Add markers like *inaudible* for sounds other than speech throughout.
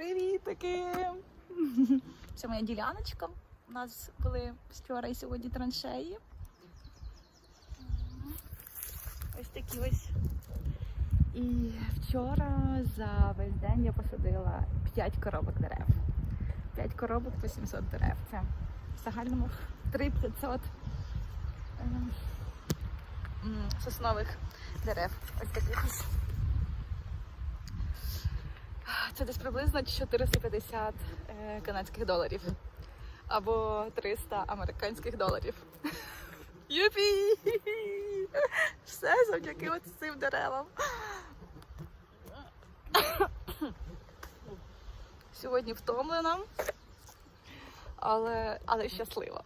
Привітики! Це моя діляночка. У нас були вчора і сьогодні траншеї. Ось такі ось. І вчора за весь день я посадила 5 коробок дерев. 5 коробок по 700 дерев. Це в загальному 3500 ем, соснових дерев. Ось таких ось. Це десь приблизно 450 е, канадських доларів або 300 американських доларів. *laughs* Юпі! Все завдяки цим деревам. Сьогодні втомлена, але, але щаслива.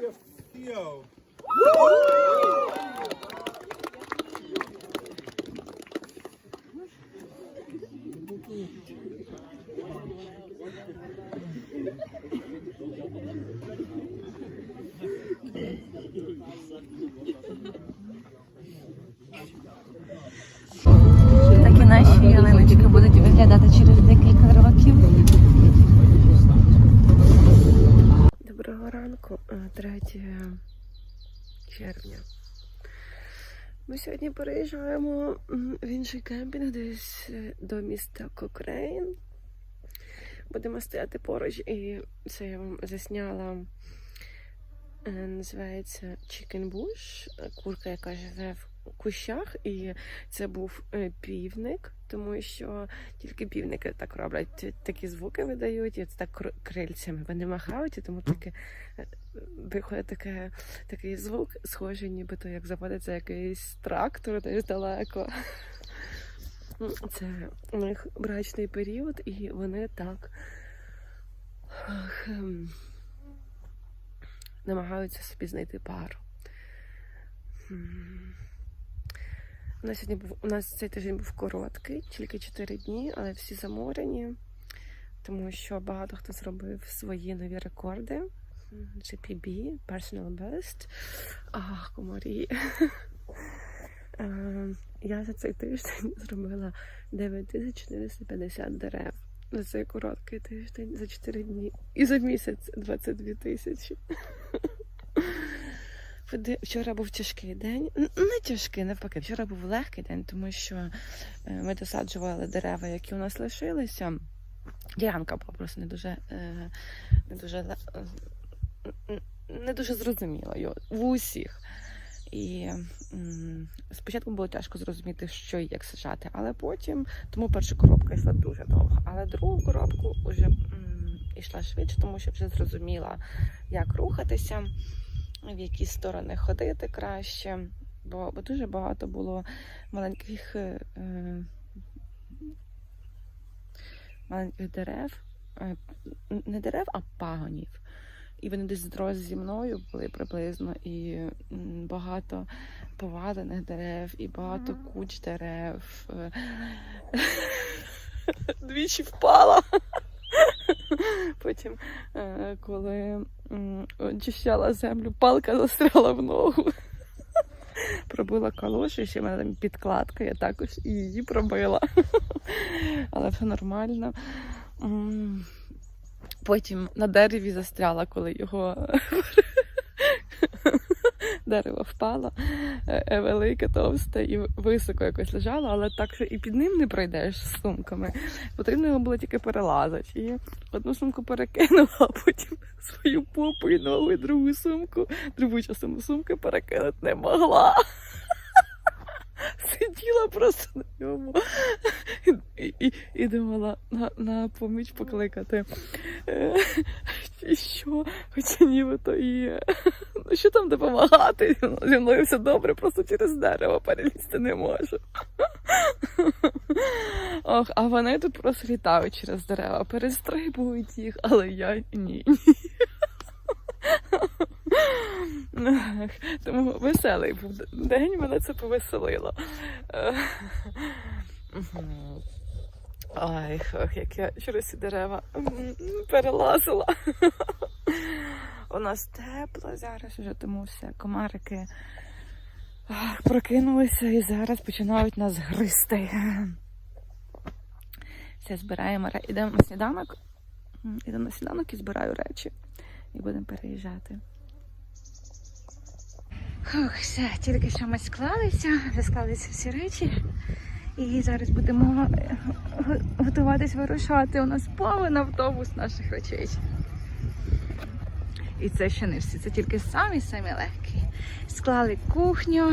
gift, Woo! 3 червня. Ми сьогодні переїжджаємо в інший кемпінг десь е, до міста Кокрейн. Будемо стояти поруч, і це я вам засняла. е, Називається Chicken Bush, курка, яка живе в кущах, і це був е, півник, тому що тільки півники так роблять, такі звуки видають, і це так крильцями вони махають, і тому таке е, виходить таке, такий звук, схожий, нібито як заводиться якийсь трактор десь далеко. Ну, Це у них брачний період, і вони так ах, ем, намагаються собі знайти пару. У нас сьогодні був у нас цей тиждень був короткий, тільки 4 дні, але всі заморені, тому що багато хто зробив свої нові рекорди. М, Це PB, Personal Best. Ах, комарі. *laughs* Е, Я за цей тиждень *laughs* зробила 9450 дерев. За цей короткий тиждень, за 4 дні. І за місяць 22 тисячі. *laughs* Вчора був тяжкий день. Не тяжкий, навпаки. Вчора був легкий день, тому що е, ми досаджували дерева, які у нас лишилися. Ділянка була просто не дуже, е, не дуже, е, не дуже зрозуміла в усіх. І спочатку було тяжко зрозуміти, що і як сажати, але потім, тому перша коробка йшла дуже довго. Але другу коробку вже йшла швидше, тому що вже зрозуміла, як рухатися, в які сторони ходити краще. Бо, бо дуже багато було маленьких, е, маленьких дерев, е, не дерев, а пагонів. І вони десь зрос зі мною були приблизно, і багато повалених дерев, і багато Мгм. куч дерев. Е, *laughs* Двічі впала. *laughs* Потім, е, коли очищала землю, палка застряла в ногу. *laughs* пробила калоші, ще в мене там підкладка, я також її пробила. *laughs* Але все нормально. Потім на дереві застряла, коли його дерево впало. Е, е, Велике, товсте і високо якось лежало, але так, що і під ним не пройдеш з сумками. Потрібно його було тільки перелазити. І одну сумку перекинула, а потім свою попу і ногу, і другу сумку, другу частину сумки перекинути не могла. *laughs* Сиділа просто на ньому і, і, і думала на, на поміч покликати. Е, *laughs* І що? Хоча нібито е, ну що там допомагати? Зі мною все добре, просто через дерево перелізти не можу. Ох, а вони тут просто літають через дерева, перестрибують їх, але я ні. Тому веселий був день, мене це повеселило. Ай, ох, як я через ці дерева перелазила. У нас тепло зараз вже, тому все, комарики прокинулися і зараз починають нас гризти. Все, збираємо Ідемо на сніданок. М, Іду на сніданок і збираю речі. І будемо переїжджати. Ох, все, тільки що ми склалися, вже склалися всі речі. І зараз будемо е, готуватись вирушати. У нас повен автобус наших речей. І це ще не всі, це тільки самі самі легкі. Склали кухню,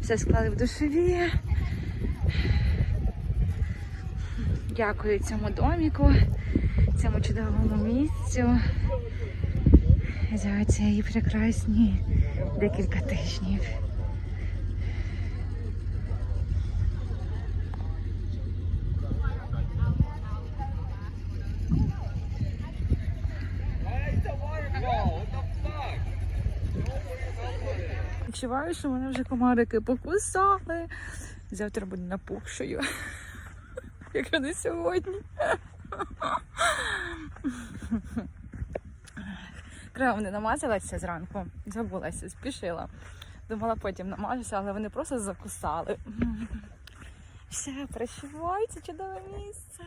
все склали в душові. Дякую цьому доміку, цьому чудовому місцю за ці прекрасні декілька тижнів. Відчуваю, що мене вже комарики покусали. Завтра буду напухшою. *laughs* Як вони сьогодні. Крем не намазалася зранку, забулася, спішила. Думала, потім намажуся, але вони просто закусали. Все, прощавай, чудове місце.